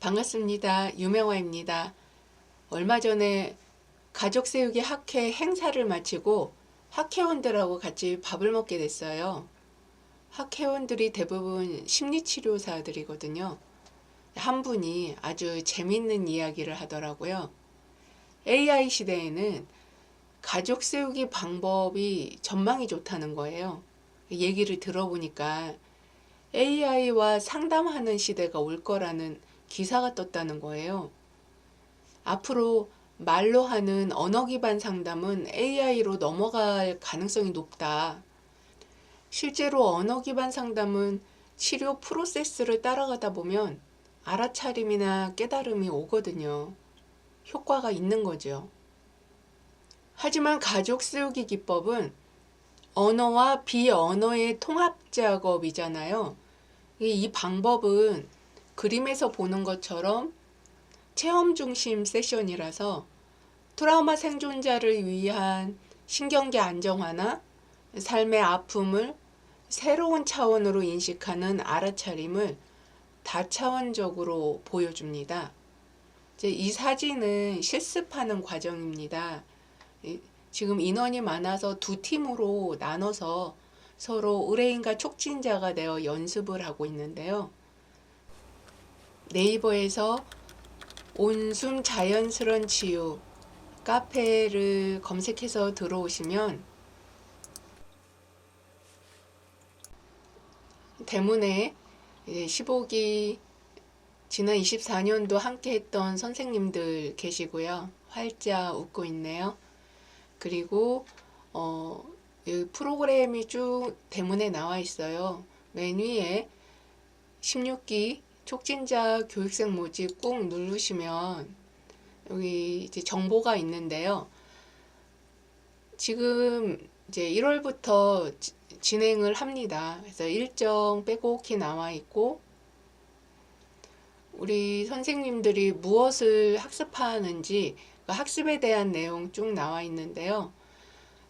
반갑습니다. 유명화입니다. 얼마 전에 가족 세우기 학회 행사를 마치고 학회원들하고 같이 밥을 먹게 됐어요. 학회원들이 대부분 심리치료사들이거든요. 한 분이 아주 재밌는 이야기를 하더라고요. AI 시대에는 가족 세우기 방법이 전망이 좋다는 거예요. 얘기를 들어보니까 AI와 상담하는 시대가 올 거라는 기사가 떴다는 거예요. 앞으로 말로 하는 언어 기반 상담은 AI로 넘어갈 가능성이 높다. 실제로 언어 기반 상담은 치료 프로세스를 따라가다 보면 알아차림이나 깨달음이 오거든요. 효과가 있는 거죠. 하지만 가족 세우기 기법은 언어와 비언어의 통합 작업이잖아요. 이이 방법은 그림에서 보는 것처럼 체험 중심 세션이라서 트라우마 생존자를 위한 신경계 안정화나 삶의 아픔을 새로운 차원으로 인식하는 알아차림을 다차원적으로 보여줍니다. 이제 이 사진은 실습하는 과정입니다. 이- 지금 인원이 많아서 두 팀으로 나눠서 서로 의뢰인과 촉진자가 되어 연습을 하고 있는데요. 네이버에서 온숨 자연스런 치유 카페를 검색해서 들어오시면 대문에 이제 15기 지난 24년도 함께 했던 선생님들 계시고요. 활짝 웃고 있네요. 그리고 어, 이 프로그램이 쭉 대문에 나와 있어요. 맨 위에 16기 촉진자 교육생 모집 꾹 누르시면 여기 이제 정보가 있는데요. 지금 이제 1월부터 진행을 합니다. 그래서 일정 빼곡히 나와 있고 우리 선생님들이 무엇을 학습하는지 그 학습에 대한 내용 쭉 나와 있는데요.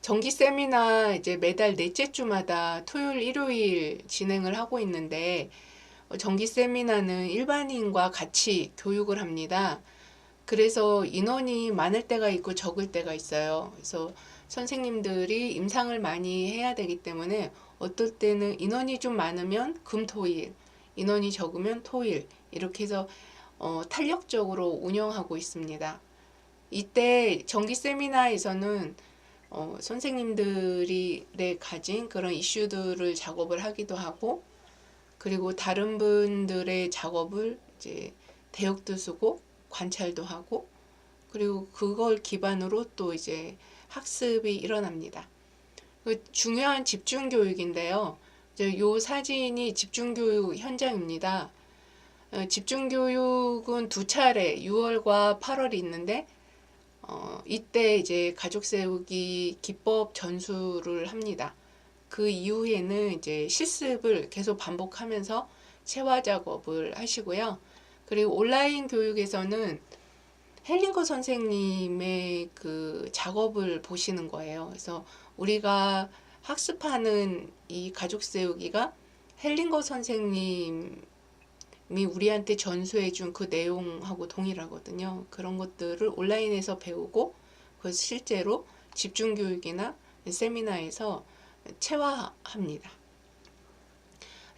정기 세미나 이제 매달 넷째 주마다 토요일, 일요일 진행을 하고 있는데 어, 정기 세미나는 일반인과 같이 교육을 합니다. 그래서 인원이 많을 때가 있고 적을 때가 있어요. 그래서 선생님들이 임상을 많이 해야 되기 때문에 어떨 때는 인원이 좀 많으면 금, 토 일, 인원이 적으면 토일 이렇게 해서 어, 탄력적으로 운영하고 있습니다. 이때 정기 세미나에서는 어, 선생님들이 내 가진 그런 이슈들을 작업을 하기도 하고 그리고 다른 분들의 작업을 이제 대역도 쓰고 관찰도 하고 그리고 그걸 기반으로 또 이제 학습이 일어납니다. 그 중요한 집중 교육인데요. 이제 요 사진이 집중 교육 현장입니다. 어, 집중 교육은 두 차례 6월과 8월이 있는데 어, 이때 이제 가족 세우기 기법 전수를 합니다. 그 이후에는 이제 실습을 계속 반복하면서 체화 작업을 하시고요. 그리고 온라인 교육에서는 헬링거 선생님의 그 작업을 보시는 거예요. 그래서 우리가 학습하는 이 가족 세우기가 헬링거 선생님이 우리한테 전수해 준 그 내용하고 동일하거든요. 그런 것들을 온라인에서 배우고 그 실제로 집중 교육이나 세미나에서 체화합니다.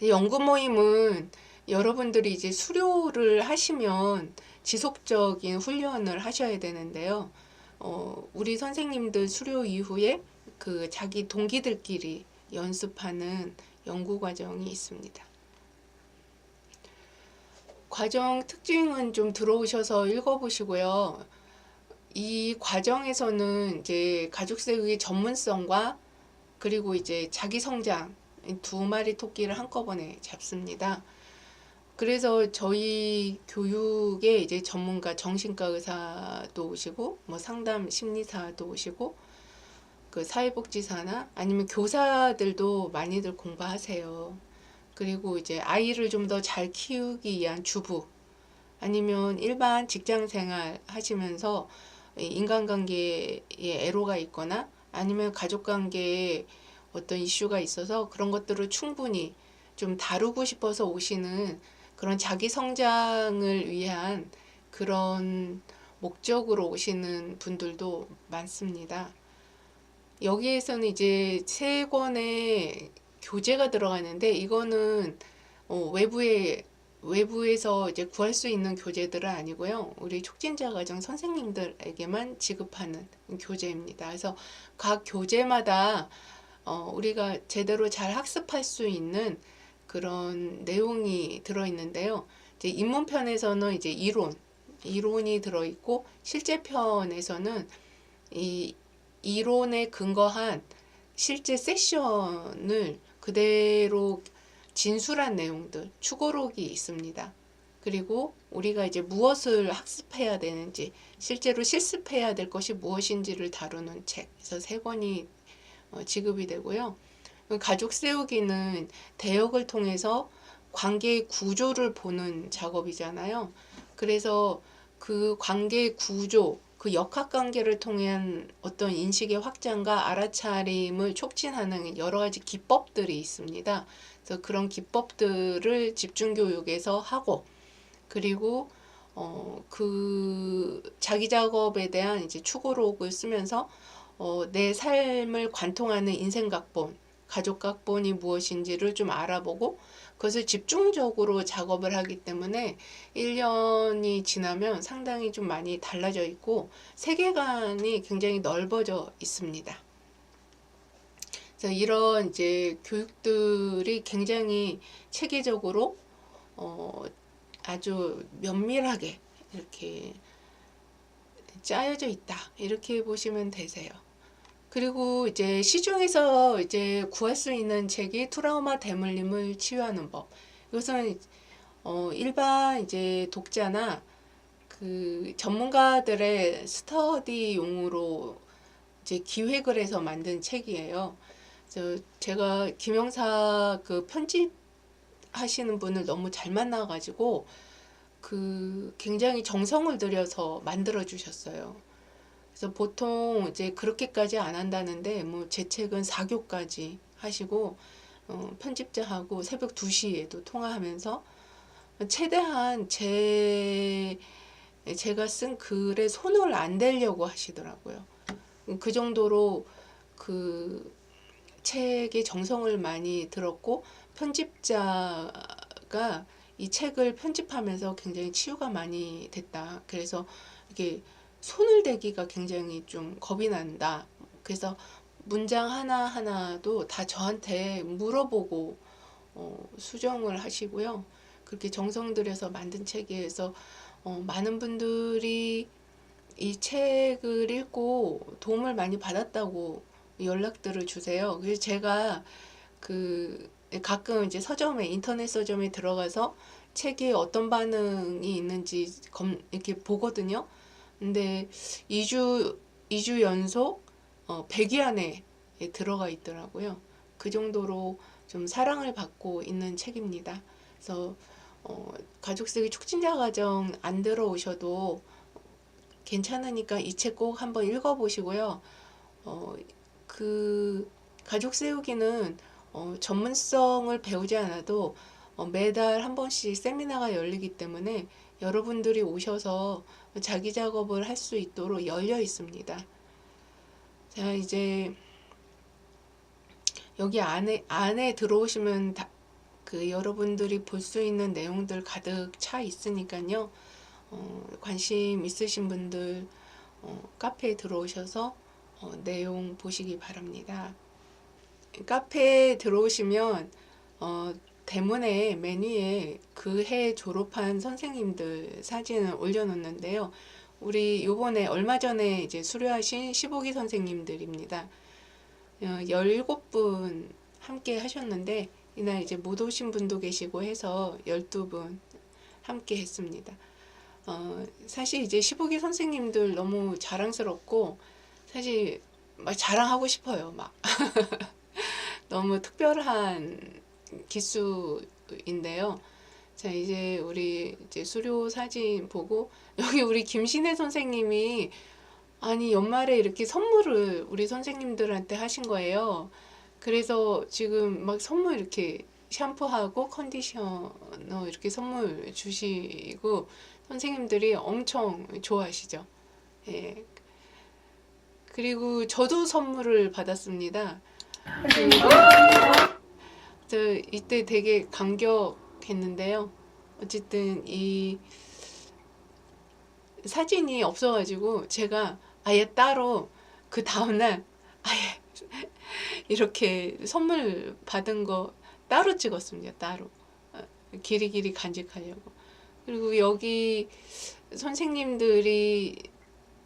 연구 모임은 여러분들이 이제 수료를 하시면 지속적인 훈련을 하셔야 되는데요. 어, 우리 선생님들 수료 이후에 그 자기 동기들끼리 연습하는 연구 과정이 있습니다. 과정 특징은 좀 들어오셔서 읽어보시고요. 이 과정에서는 이제 가족 세우기 전문성과 그리고 이제 자기 성장 이두 마리 토끼를 한꺼번에 잡습니다. 그래서 저희 교육에 이제 전문가 정신과 의사도 오시고 뭐 상담 심리사도 오시고 그 사회복지사나 아니면 교사들도 많이들 공부하세요. 그리고 이제 아이를 좀 더 잘 키우기 위한 주부 아니면 일반 직장 생활 하시면서 이 인간관계에 애로가 있거나 아니면 가족관계에 어떤 이슈가 있어서 그런 것들을 충분히 좀 다루고 싶어서 오시는 그런 자기 성장을 위한 그런 목적으로 오시는 분들도 많습니다. 여기에서는 이제 세 권의 교재가 들어가는데 이거는 어, 외부에 외부에서 이제 구할 수 있는 교재들은 아니고요. 우리 촉진자 과정 선생님들에게만 지급하는 교재입니다. 그래서 각 교재마다 어, 우리가 제대로 잘 학습할 수 있는 그런 내용이 들어있는데요. 이제 입문편에서는 이제 이론, 이론이 들어있고 실제 편에서는 이 이론에 근거한 실제 세션을 그대로 진술한 내용들, 추고록이 있습니다. 그리고 우리가 이제 무엇을 학습해야 되는지, 실제로 실습해야 될 것이 무엇인지를 다루는 책. 그래서 세 권이 어, 지급이 되고요. 가족 세우기는 대역을 통해서 관계의 구조를 보는 작업이잖아요. 그래서 그 관계의 구조, 그 역학관계를 통한 어떤 인식의 확장과 알아차림을 촉진하는 여러 가지 기법들이 있습니다. 그래서 그런 기법들을 집중교육에서 하고, 그리고 어, 그 자기 작업에 대한 이제 추구록을 쓰면서 어, 내 삶을 관통하는 인생 각본, 가족 각본이 무엇인지를 좀 알아보고 그것을 집중적으로 작업을 하기 때문에 1년이 지나면 상당히 좀 많이 달라져 있고 세계관이 굉장히 넓어져 있습니다. 이런 이제 교육들이 굉장히 체계적으로 어, 아주 면밀하게 이렇게 짜여져 있다. 이렇게 보시면 되세요. 그리고 이제 시중에서 이제 구할 수 있는 책이 트라우마 대물림을 치유하는 법. 이것은 어 일반 이제 독자나 그 전문가들의 스터디 용으로 이제 기획을 해서 만든 책이에요. 그래서 제가 김영사 그 편집 하시는 분을 너무 잘 만나가지고 그 굉장히 정성을 들여서 만들어 주셨어요. 그래서 보통 이제 그렇게까지 안 한다는데 뭐 제 책은 4교까지 하시고 어, 편집자하고 새벽 2시에도 통화하면서 최대한 제 제가 쓴 글에 손을 안 대려고 하시더라고요. 그 정도로 그 책에 정성을 많이 들었고 편집자가 이 책을 편집하면서 굉장히 치유가 많이 됐다. 그래서 이게 손을 대기가 굉장히 좀 겁이 난다. 그래서 문장 하나하나도 다 저한테 물어보고 어, 수정을 하시고요. 그렇게 정성 들여서 만든 책이어서 어, 많은 분들이 이 책을 읽고 도움을 많이 받았다고 연락들을 주세요. 그래서 제가 그 가끔 이제 서점에 인터넷 서점에 들어가서 책에 어떤 반응이 있는지 검 이렇게 보거든요. 근데 2주 2주 연속 어, 100위 안에 들어가 있더라고요. 그 정도로 좀 사랑을 받고 있는 책입니다. 그래서 어, 가족 쓰기 촉진자 과정 안 들어오셔도 괜찮으니까 이 책 꼭 한번 읽어보시고요. 어, 그 가족 세우기는 어, 전문성을 배우지 않아도 어, 매달 한 번씩 세미나가 열리기 때문에 여러분들이 오셔서 자기 작업을 할 수 있도록 열려 있습니다. 자, 이제 여기 안에 안에 들어오시면 다, 그 여러분들이 볼 수 있는 내용들 가득 차 있으니까요. 어, 관심 있으신 분들 어, 카페에 들어오셔서 어, 내용 보시기 바랍니다. 카페에 들어오시면 어, 대문에 메뉴에 그 해 졸업한 선생님들 사진을 올려놓는데요. 우리 요번에 얼마 전에 이제 수료하신 15기 선생님들입니다. 어, 17분 함께 하셨는데 이날 이제 못 오신 분도 계시고 해서 12분 함께 했습니다. 어, 사실 이제 15기 선생님들 너무 자랑스럽고 사실 막 자랑하고 싶어요. 막 너무 특별한 기수인데요. 자, 이제 우리 이제 수료 사진 보고 여기 우리 김신혜 선생님이 아니 연말에 이렇게 선물을 우리 선생님들한테 하신 거예요. 그래서 지금 막 선물 이렇게 샴푸하고 컨디셔너 이렇게 선물 주시고 선생님들이 엄청 좋아하시죠. 예. 그리고 저도 선물을 받았습니다. 그, 저 이때 되게 감격했는데요. 어쨌든 이 사진이 없어가지고 제가 아예 따로 그 다음날 아예 이렇게 선물 받은 거 따로 찍었습니다. 따로 어, 길이 길이 간직하려고. 그리고 여기 선생님들이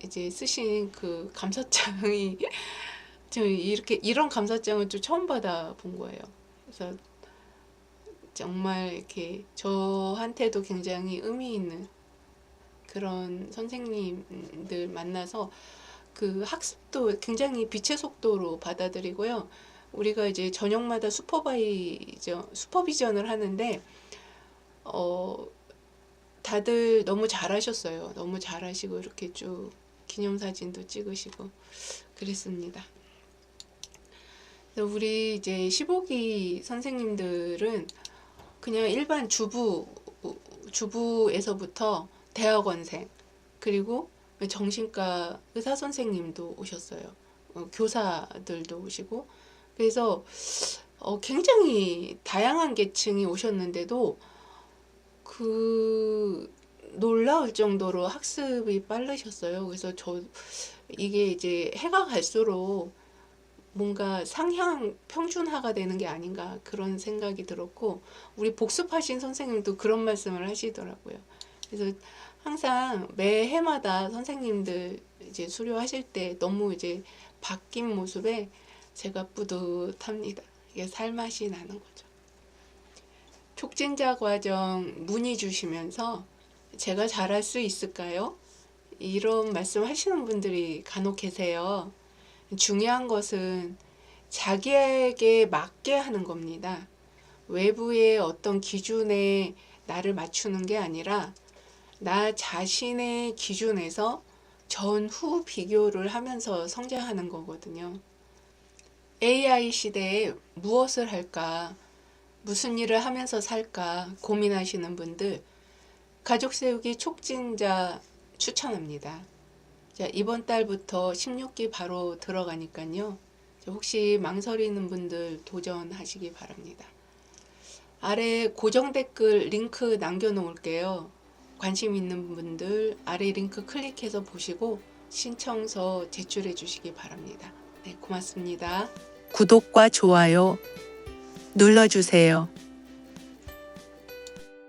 이제 쓰신 그 감사장이 저 이렇게 이런 감사장을 좀 처음 받아 본 거예요. 그래서 정말 이렇게 저한테도 굉장히 의미 있는 그런 선생님들 만나서 그 학습도 굉장히 빛의 속도로 받아들이고요. 우리가 이제 저녁마다 슈퍼바이저 슈퍼비전을 하는데 어 다들 너무 잘하셨어요. 너무 잘하시고 이렇게 쭉 기념사진도 찍으시고 그랬습니다. 우리 이제 15기 선생님들은 그냥 일반 주부 주부에서부터 대학원생 그리고 정신과 의사 선생님도 오셨어요. 어, 교사들도 오시고 그래서 어, 굉장히 다양한 계층이 오셨는데도 그 놀라울 정도로 학습이 빠르셨어요. 그래서 저 이게 이제 해가 갈수록 뭔가 상향 평준화가 되는 게 아닌가 그런 생각이 들었고 우리 복습하신 선생님도 그런 말씀을 하시더라고요. 그래서 항상 매 해마다 선생님들 이제 수료하실 때 너무 이제 바뀐 모습에 제가 뿌듯합니다. 이게 살맛이 나는 거죠. 촉진자 과정 문의 주시면서 제가 잘할 수 있을까요? 이런 말씀 하시는 분들이 간혹 계세요. 중요한 것은 자기에게 맞게 하는 겁니다. 외부의 어떤 기준에 나를 맞추는 게 아니라 나 자신의 기준에서 전후 비교를 하면서 성장하는 거거든요. AI 시대에 무엇을 할까, 무슨 일을 하면서 살까 고민하시는 분들, 가족 세우기 촉진자 추천합니다. 자, 이번 달부터 16기 바로 들어가니까요. 혹시 망설이는 분들 도전하시기 바랍니다. 아래 고정 댓글 링크 남겨놓을게요. 관심 있는 분들 아래 링크 클릭해서 보시고 신청서 제출해 주시기 바랍니다. 네, 고맙습니다. 구독과 좋아요 눌러주세요.